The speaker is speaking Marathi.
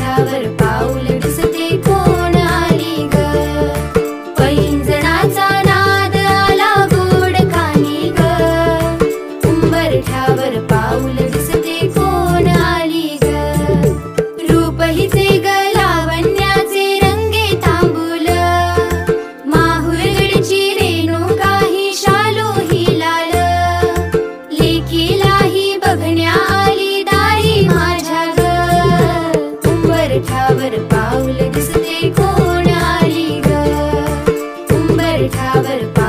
पाऊल दिसते कोण आली ग covered by